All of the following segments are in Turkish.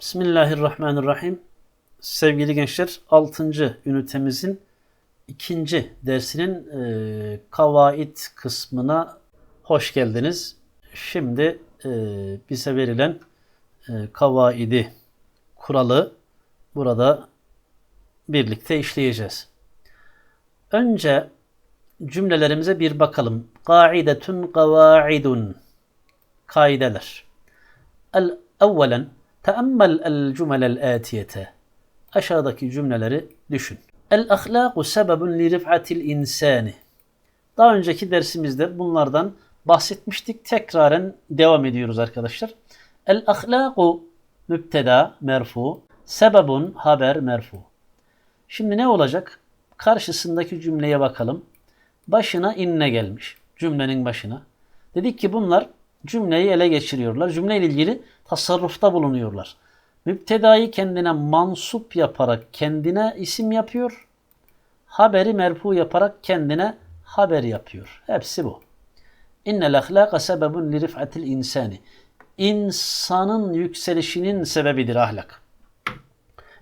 Bismillahirrahmanirrahim. Sevgili gençler 6. ünitemizin ikinci dersinin e, kavaid kısmına hoş geldiniz. Şimdi e, bize verilen e, kavaidi kuralı burada birlikte işleyeceğiz. Önce cümlelerimize bir bakalım. Kaidetun kavaidun kaideler. El evvelen Teammel el cümelel atiyete. Aşağıdaki cümleleri düşün. El ahlaku sebebun li rif'atil insani. Daha önceki dersimizde bunlardan bahsetmiştik. Tekraren devam ediyoruz arkadaşlar. El ahlaku müpteda merfu, sebebun haber merfu. Şimdi ne olacak? Karşısındaki cümleye bakalım. Başına inne gelmiş. Cümlenin başına. Dedik ki bunlar cümleyi ele geçiriyorlar. Cümleyle ilgili tasarrufta bulunuyorlar. Müptedayı kendine mansup yaparak kendine isim yapıyor. Haberi merfu yaparak kendine haber yapıyor. Hepsi bu. İnnel ahlaka sebebun li rif'atil insani. İnsanın yükselişinin sebebidir ahlak.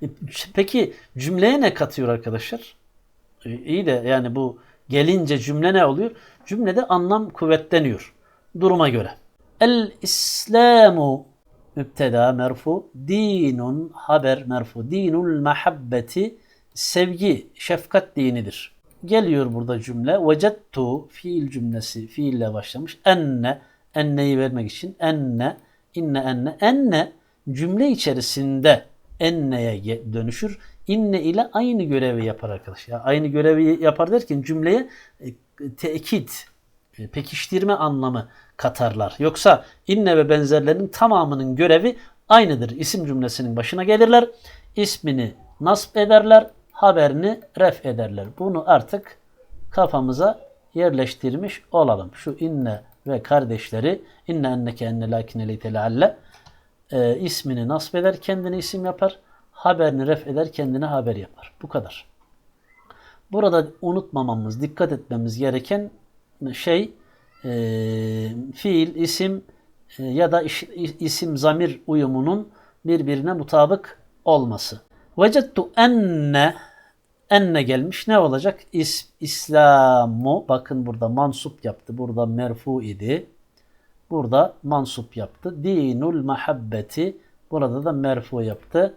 E, peki cümleye ne katıyor arkadaşlar? E, iyi de yani bu gelince cümle ne oluyor? Cümlede anlam kuvvetleniyor duruma göre. El İslamu müpteda merfu, dinun haber merfu, dinul mahabbeti sevgi, şefkat dinidir. Geliyor burada cümle. Vecettu fiil cümlesi fiille başlamış. Enne, enneyi vermek için enne, inne enne, enne cümle içerisinde enneye dönüşür. İnne ile aynı görevi yapar arkadaş. Ya aynı görevi yapar derken cümleye e, tekit, pekiştirme anlamı katarlar. Yoksa inne ve benzerlerinin tamamının görevi aynıdır. İsim cümlesinin başına gelirler. ismini nasp ederler. Haberini ref ederler. Bunu artık kafamıza yerleştirmiş olalım. Şu inne ve kardeşleri inne enneke enne lakine leytelealle e, ismini nasp eder, kendine isim yapar. Haberini ref eder, kendine haber yapar. Bu kadar. Burada unutmamamız, dikkat etmemiz gereken şey e, fiil, isim e, ya da iş, isim zamir uyumunun birbirine mutabık olması. Vecettu enne enne gelmiş. Ne olacak? İs, İslamu bakın burada mansup yaptı. Burada merfu idi. Burada mansup yaptı. Dinul mahabbeti burada da merfu yaptı.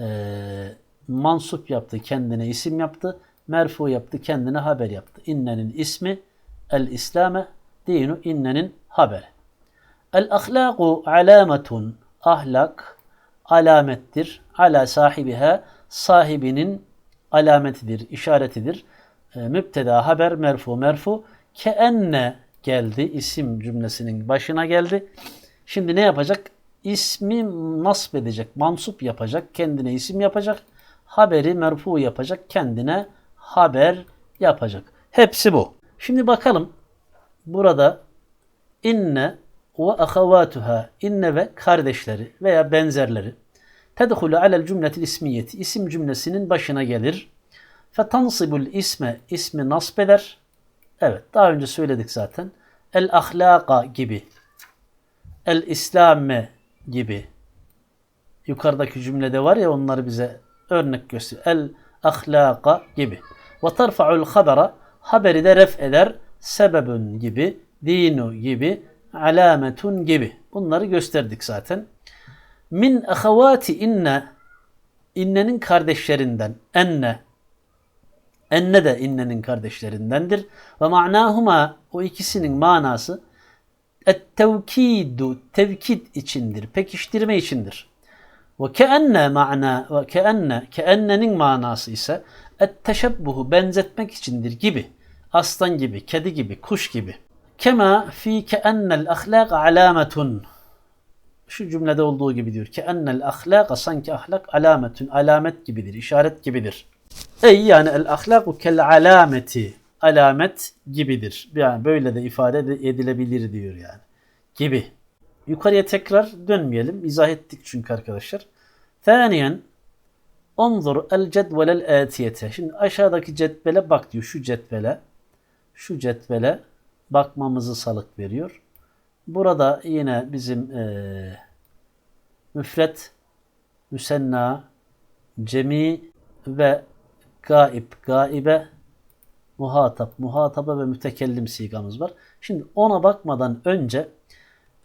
Ee, mansup yaptı. Kendine isim yaptı. Merfu yaptı. Kendine haber yaptı. İnnenin ismi el İslame dinu innenin haberi. El ahlaku alametun. Ahlak alamettir. Ala sahibiha sahibinin alametidir, işaretidir. E, müpteda haber merfu merfu ke enne geldi isim cümlesinin başına geldi. Şimdi ne yapacak? İsmi nasp edecek, mansup yapacak, kendine isim yapacak. Haberi merfu yapacak, kendine haber yapacak. Hepsi bu. Şimdi bakalım burada inne ve ahavatuha inne ve kardeşleri veya benzerleri tedhulu alel cümletil ismiyeti isim cümlesinin başına gelir. Fetansibul isme ismi nasb eder. Evet daha önce söyledik zaten. El ahlaka gibi. El islame gibi. Yukarıdaki cümlede var ya onları bize örnek gösteriyor. El ahlaka gibi. Ve tarfa'ul habera haberi de ref eder sebebün gibi, dinu gibi, alametun gibi. Bunları gösterdik zaten. Min ahavati inne innenin kardeşlerinden enne enne de innenin kardeşlerindendir. Ve ma'nahuma o ikisinin manası et tevkidu tevkid içindir, pekiştirme içindir. Ve keenne ma'na ve keenne keennenin manası ise et teşebbuhu benzetmek içindir gibi aslan gibi, kedi gibi, kuş gibi. Kema fi keennel ahlak alametun. Şu cümlede olduğu gibi diyor. Keennel ahlak sanki ahlak alametun, alamet gibidir, işaret gibidir. Ey yani el ahlaku kel alameti, alamet gibidir. Yani böyle de ifade edilebilir diyor yani. Gibi. Yukarıya tekrar dönmeyelim. İzah ettik çünkü arkadaşlar. Thaniyen Onzur el cedvelel atiyete. Şimdi aşağıdaki cetvele bak diyor. Şu cetvele şu cetvele bakmamızı salık veriyor. Burada yine bizim e, müfret müsenna, cemi ve gaib, gaibe, muhatap, muhataba ve mütekellim sigamız var. Şimdi ona bakmadan önce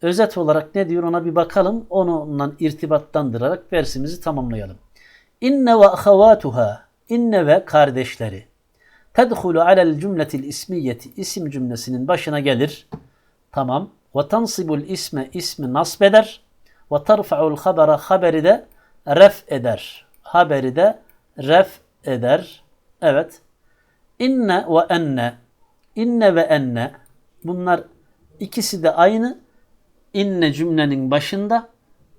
özet olarak ne diyor ona bir bakalım. Onunla irtibatlandırarak dersimizi tamamlayalım. İnne ve ahavatuha, inne ve kardeşleri. Tedhulu alel cümletil ismiyeti, isim cümlesinin başına gelir. Tamam. Ve tansibul isme, ismi nasb eder. Ve tarfa'ul habera, haberi de ref eder. Haberi de ref eder. Evet. İnne ve enne. İnne ve enne. Bunlar ikisi de aynı. İnne cümlenin başında,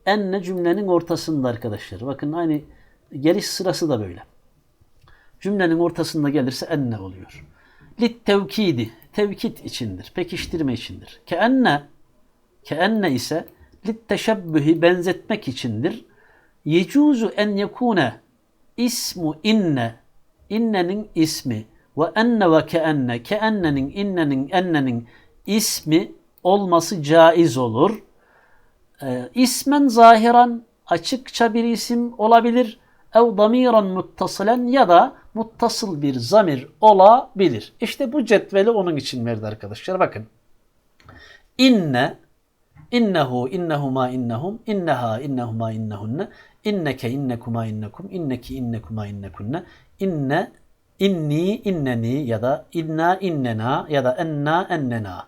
enne cümlenin ortasında arkadaşlar. Bakın aynı geliş sırası da böyle. Cümlenin ortasında gelirse enne oluyor. Lit tevkidi, tevkit içindir, pekiştirme içindir. Ke enne, ke enne ise lit teşebbühi benzetmek içindir. Yecuzu en yekune ismu inne, innenin ismi ve enne ve ke enne, ke ennenin, innenin, ennenin ismi olması caiz olur. Ee, ismen zahiran açıkça bir isim olabilir. Ev damiran muttasılen ya da muttasıl bir zamir olabilir. İşte bu cetveli onun için verdi arkadaşlar. Bakın. İnne, innehu, innehuma, innehum, inneha, innehuma, innehunne, inneke, innekuma, innekum, inneki, innekuma, innekunne, inne, inni, inneni ya da inna, innena ya da enna, ennena.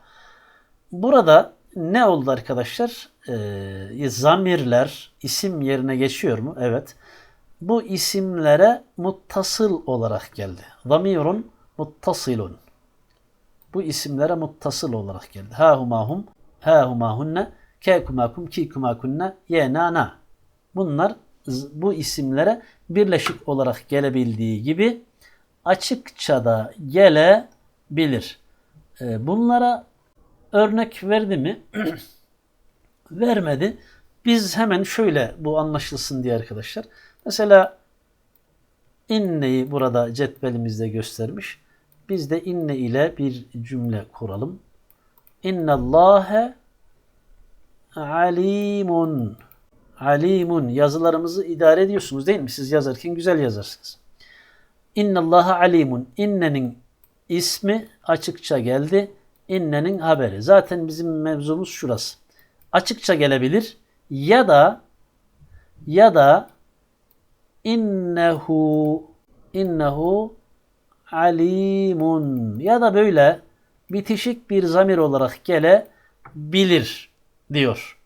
Burada ne oldu arkadaşlar? Ee, zamirler isim yerine geçiyor mu? Evet. Bu isimlere muttasıl olarak geldi. Zamirun muttasilun. Bu isimlere muttasıl olarak geldi. Ha humahum, ha humahunne, ke kumakum, ki kumakunne, ye na na. Bunlar bu isimlere birleşik olarak gelebildiği gibi açıkça da gelebilir. Ee, bunlara örnek verdi mi? Vermedi. Biz hemen şöyle bu anlaşılsın diye arkadaşlar. Mesela inneyi burada cetvelimizde göstermiş. Biz de inne ile bir cümle kuralım. İnnallâhe alimun. Alimun. Yazılarımızı idare ediyorsunuz değil mi? Siz yazarken güzel yazarsınız. İnnallâhe alimun. İnnenin ismi açıkça geldi. İnnenin haberi. Zaten bizim mevzumuz şurası. Açıkça gelebilir ya da ya da innehu innehu alimun ya da böyle bitişik bir zamir olarak gelebilir diyor.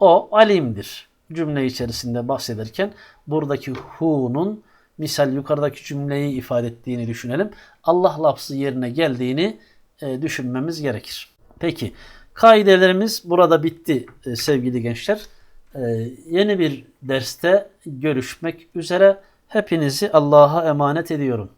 O alimdir. Cümle içerisinde bahsederken buradaki hu'nun misal yukarıdaki cümleyi ifade ettiğini düşünelim. Allah lafzı yerine geldiğini e, düşünmemiz gerekir. Peki kaidelerimiz burada bitti e, sevgili gençler. E, yeni bir derste görüşmek üzere. Hepinizi Allah'a emanet ediyorum.